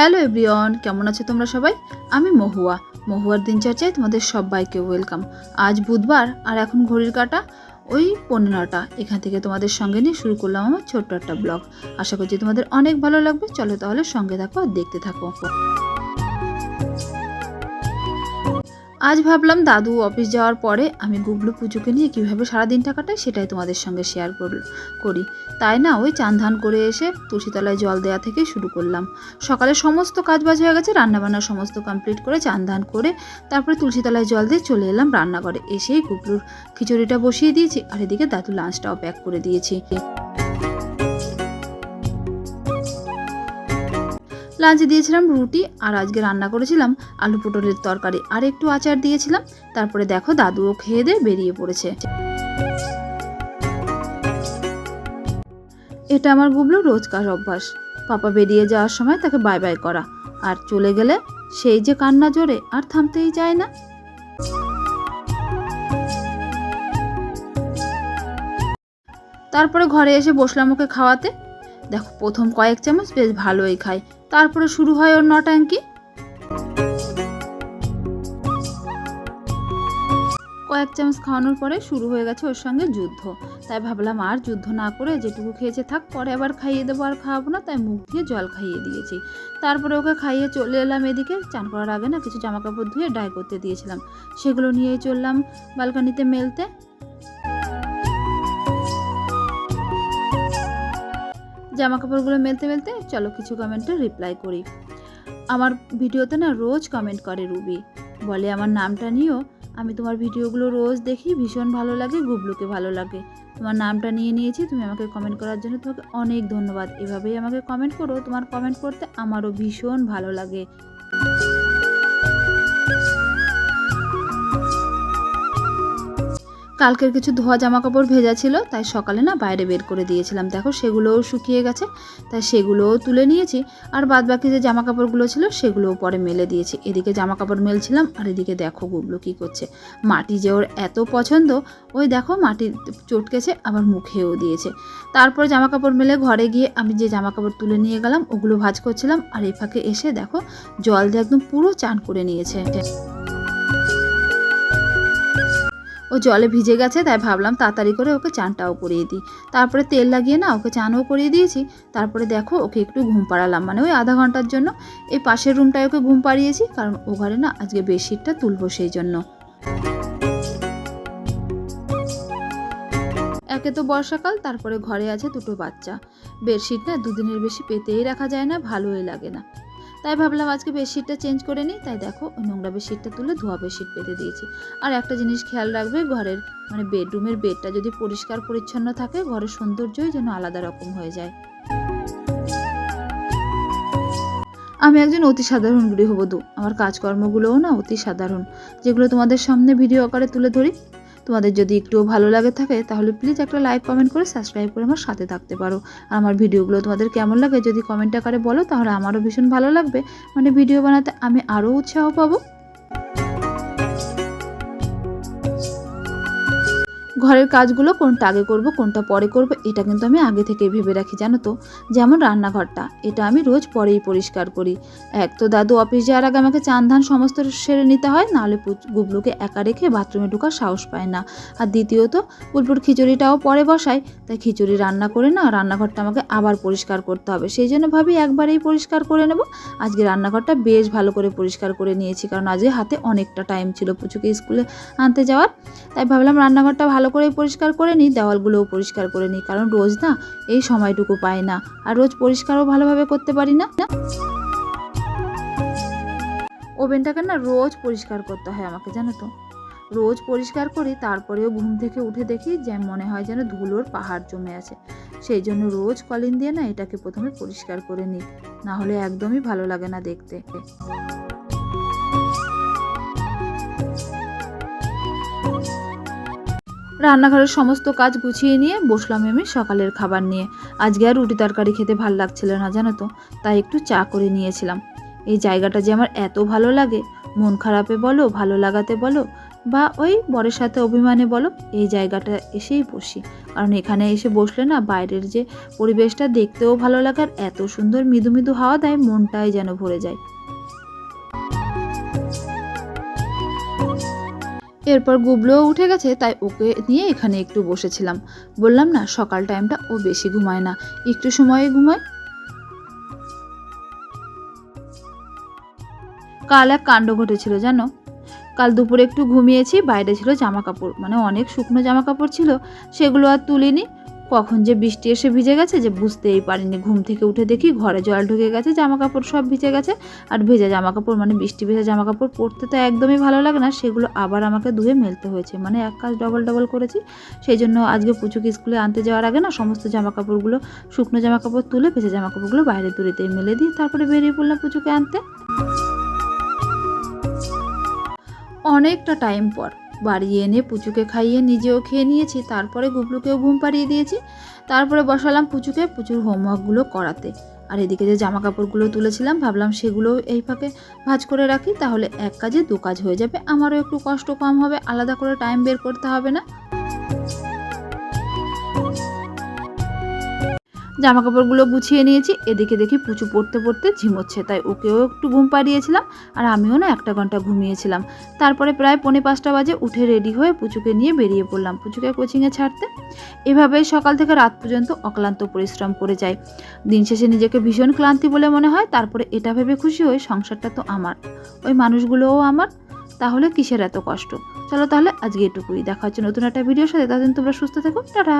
Hello everyone, কেমন আছো তোমরা সবাই? আমি মহুয়া। মহুয়ার দিনচর্চায় তোমাদের সবাইকে ওয়েলকাম। আজ বুধবার আর এখন ঘড়ির কাটা ওই পনেরোটা। এখান থেকে তোমাদের সঙ্গে নিয়ে শুরু করলাম আমার ছোট্ট একটা ব্লগ। আশা করছি তোমাদের অনেক ভালো লাগবে। চলো তাহলে সঙ্গে থাকো আর দেখতে থাকো আজ ভাবলাম দাদু অফিস যাওয়ার পরে আমি গুবলু পুজোকে নিয়ে কীভাবে সারাদিনটা কাটাই সেটাই তোমাদের সঙ্গে শেয়ার করি তাই না? ওই চান ধান করে এসে তুলসীতলায় জল দেওয়া থেকে শুরু করলাম। সকালে সমস্ত কাজ বাজ হয়ে গেছে, রান্নাবান্না সমস্ত কমপ্লিট করে চান ধান করে তারপরে তুলসীতলায় জল দিয়ে চলে এলাম রান্নাঘরে। এসেই গুবলুর খিচুড়িটা বসিয়ে দিয়েছি আর এদিকে দাদু লাঞ্চটাও প্যাক করে দিয়েছি। লাঞ্চে দিয়েছিলাম রুটি আর আজকে রান্না করেছিলাম আলু পটলের তরকারি। আর একটু আচার দিয়েছিলাম। তারপরে দেখো দাদুও খেয়ে দিয়ে বেরিয়ে পড়েছে। এটা আমার গুবলু রোজকার অভ্যাস। পাপা বেরিয়ে যাওয়ার সময় তাকে বাই বাই করা। আর চলে গেলে সেই যে কান্না জোরে আর থামতেই যায় না। তারপরে ঘরে এসে বসলাম ওকে খাওয়াতে। দেখো, প্রথম কয়েক চামচ বেশ ভালোই খায় তারপরে শুরু হয় ওর নটাঙ্কি কয়েক চামচ খাওয়ানোর পরে শুরু হয়ে গেছে ওর সঙ্গে যুদ্ধ। তাই ভাবলাম আর যুদ্ধ না করে যেটুকু খেয়েছে থাক, পরে আবার খাইয়ে দেবো আর খাওয়াবো না, তাই মুখ দিয়ে জল খাইয়ে দিয়েছি। তারপরে ওকে খাইয়ে চলে এলাম এদিকে, চান করার আগে না কিছু জামা কাপড় ধুয়ে ড্রাই করতে দিয়েছিলাম। সেগুলো নিয়েই চললাম বালকানিতে মেলতে। জামা কাপড়গুলো মেলতে মেলতে চলো কিছু কমেন্টে রিপ্লাই করি। আমার ভিডিওতে না রোজ কমেন্ট করে রুবি। বলে, আমার নামটা নিও। আমি তোমার ভিডিওগুলো রোজ দেখি, ভীষণ ভালো লাগে, গুবলুকে ভালো লাগে। তোমার নামটা নিয়ে নিয়েছি, তুমি আমাকে কমেন্ট করার জন্য তোমাকে অনেক ধন্যবাদ। এভাবেই আমাকে কমেন্ট করো। তোমার কমেন্ট করতে আমারও ভীষণ ভালো লাগে। কালকের কিছু ধোয়া জামা কাপড় ভেজা ছিল, তাই সকালে না বাইরে বের করে দিয়েছিলাম। দেখো, সেগুলোও শুকিয়ে গেছে, তাই সেগুলোও তুলে নিয়েছি, আর বাদ বাকি যে জামা কাপড়গুলো ছিল সেগুলোও পরে মেলে দিয়েছি। এদিকে জামা কাপড় মেলছিলাম, আর এদিকে দেখো গুবলো কী করছে। মাটি যে ওর এত পছন্দ, ওই দেখো মাটি চটকেছে, আবার মুখেও দিয়েছে। তারপর জামা কাপড় মেলে ঘরে গিয়ে আমি যে জামা কাপড় তুলে নিয়ে গেলাম, ওগুলো ভাজ করছিলাম, আর এই ফাঁকে এসে দেখো জল দিয়ে একদম পুরো চান করে নিয়েছে। ও জলে ভিজে গেছে, তাই ভাবলাম তাড়াতাড়ি করে ওকে চানটাও করিয়ে দিই। তারপরে তেল লাগিয়ে না ওকে চানও করিয়ে দিয়েছি। তারপরে দেখো ওকে একটু ঘুম পাড়ালাম। মানে ওই আধা ঘণ্টার জন্য এই পাশের রুমটায় ওকে ঘুম পাড়িয়েছি, কারণ ও ঘরে না আজকে বেডশিটটা তুলবো সেই জন্য। একে তো বর্ষাকাল, তারপরে ঘরে আছে দুটো বাচ্চা। বেডশিট না দুদিনের বেশি পেতেই রাখা যায় না, ভালোই লাগে না। তাই ভাবলাম আজকে বেডশিটটা চেঞ্জ করে নিই। তাই দেখো নোংরা বেডশিটটা তুলে ধোয়া বেডশিট পেতে দিয়েছি। আর একটা জিনিস খেয়াল রাখবে, ঘরের মানে বেডরুমের বেডটা যদি পরিষ্কার পরিচ্ছন্ন থাকে, ঘরের সৌন্দর্যই যেন আলাদা রকম হয়ে যায়। আমি একজন অতি সাধারণ গৃহবধূ। আমার কাজকর্মগুলোও না অতি সাধারণ। যেগুলো তোমাদের সামনে ভিডিও আকারে তুলে ধরি তোমাদের যদি একটুও ভালো লাগে থাকে, তাহলে প্লিজ একটা লাইক কমেন্ট করে সাবস্ক্রাইব করে আমার সাথে থাকতে পারো। আর আমার ভিডিওগুলো তোমাদের কেমন লাগে যদি কমেন্ট আকারে বলো, তাহলে আমারও ভীষণ ভালো লাগবে। মানে ভিডিও বানাতে আমি আরও উৎসাহ পাবো। ঘরের কাজগুলো কোনটা আগে করব, কোনটা পরে করব, এটা কিন্তু আমি আগে থেকে ভেবে রাখি, জানো তো? যেমন রান্নাঘরটা, এটা আমি রোজ পরেই পরিষ্কার করি। এক তো দাদু অফিস যাওয়ার আগে আমাকে চান ধান সমস্ত সেরে নিতে হয়, নাহলে গুবলুকে একা রেখে বাথরুমে ঢোকার সাহস পায় না। আর দ্বিতীয়ত বুলপুর খিচুড়িটাও পরে বসাই, তাই খিচুড়ি রান্না করে না, রান্নাঘরটা আমাকে আবার পরিষ্কার করতে হবে। সেই জন্য ভাবি একবারেই পরিষ্কার করে নেব। আজকে রান্নাঘরটা বেশ ভালো করে পরিষ্কার করে নিয়েছি, কারণ আজকে হাতে অনেকটা টাইম ছিল পুচুকে স্কুলে আনতে যাওয়ার। তাই ভাবলাম রান্নাঘরটা ভালো করে পরিষ্কার করে নিই, দেওয়ালগুলোও পরিষ্কার করে নিই, কারণ রোজ না এই সময়টুকু পাই না, আর রোজ পরিষ্কারও ভালোভাবে করতে পারি না। ওভেনটাকে না রোজ পরিষ্কার করতে হয় আমাকে, জানো তো। রোজ পরিষ্কার করি, তারপরেও ঘুম থেকে উঠে দেখি যে মনে হয় যেন ধুলোর পাহাড় জমে আছে। সেই জন্য রোজ কলিন দিয়ে না এটাকে প্রথমে পরিষ্কার করে নিই, না হলে একদমই ভালো লাগে না দেখতে। রান্নাঘরের সমস্ত কাজ গুছিয়ে নিয়ে বসলাম আমি সকালের খাবার নিয়ে। আজকে আর রুটি তরকারি খেতে ভালো লাগছিল না, জানো তো? তাই একটু চা করে নিয়েছিলাম। এই জায়গাটা যে আমার এত ভালো লাগে, মন খারাপে বলো, ভালো লাগাতে বলো, বা ওই বরের সাথে অভিমানে বলো, এই জায়গাটা এসেই বসি। কারণ এখানে এসে বসলে না বাইরের যে পরিবেশটা দেখতেও ভালো লাগে আর এত সুন্দর মৃদু মৃদু হাওয়া দেয়, মনটাই যেন ভরে যায়। এরপর গুবলোও উঠে গেছে, তাই ওকে নিয়ে এখানে একটু বসেছিলাম। বললাম, না, সকাল টাইমটা ও বেশি ঘুমায় না। একটু সময়ে ঘুমায়। কাল এক কাণ্ড ঘটেছিল, জানো? কাল দুপুরে একটু ঘুমিয়েছি, বাইরে ছিল জামা কাপড় মানে অনেক শুকনো জামা কাপড় ছিল, সেগুলো আর তুলিনি। কখন যে বৃষ্টি এসে ভিজে গেছে যে বুঝতেই পারিনি। ঘুম থেকে উঠে দেখি ঘরে জল ঢুকে গেছে জামা কাপড় সব ভিজে গেছে। আর ভেজা জামা কাপড় মানে বৃষ্টি ভেজা জামা কাপড় পরতে তো একদমই ভালো লাগে না, সেগুলো আবার আমাকে ধুয়ে মেলতে হয়েছে। মানে এক কাজ ডবল ডবল করেছি, সেই জন্য আজকে পুচুকে স্কুলে আনতে যাওয়ার আগে না সমস্ত জামা কাপড়গুলো শুকনো জামা কাপড় তুলে ভেজা জামা কাপড়গুলো বাইরে দড়িতে মেলে দিই তারপরে বেরিয়ে পড়লাম পুচুকে আনতে। অনেকটা টাইম পর বাড়ি এনে পুচুকে খাইয়ে নিজেও খেয়ে নিয়েছি, তারপরে গুবলুকেও ঘুম পাড়িয়ে দিয়েছি। তারপরে বসালাম পুচুকে প্রচুর হোমওয়ার্কগুলো করাতে। আর এদিকে যে জামা কাপড়গুলো তুলেছিলাম, ভাবলাম সেগুলোও এই ফাঁকে ভাজ করে রাখি, তাহলে এক কাজে দু কাজ হয়ে যাবে। আমারও একটু কষ্ট কম হবে, আলাদা করে টাইম বের করতে হবে না। জামা কাপড়গুলো গুছিয়ে নিয়েছি। এদিকে দেখি পুচু পড়তে পড়তে ঝিমোচ্ছে, তাই ওকেও একটু ঘুম পাড়িয়েছিলাম আর আমিও না একটা ঘণ্টা ঘুমিয়েছিলাম। তারপরে প্রায় পৌনে পাঁচটা বাজে উঠে রেডি হয়ে পুচুকে নিয়ে বেরিয়ে পড়লাম পুচুকে কোচিংয়ে ছাড়তে। এভাবেই সকাল থেকে রাত পর্যন্ত অক্লান্ত পরিশ্রম করে যায় দিন শেষে নিজেকে ভীষণ ক্লান্তি বলে মনে হয়, তারপরে এটা ভেবে খুশি হই সংসারটা তো আমার, ওই মানুষগুলোও আমার, তাহলে কিসের এত কষ্ট? চলো তাহলে আজকে এটুকুই, দেখা হচ্ছে নতুন একটা ভিডিওর সাথে, ততদিন তোমরা সুস্থ থেকো, টাটা!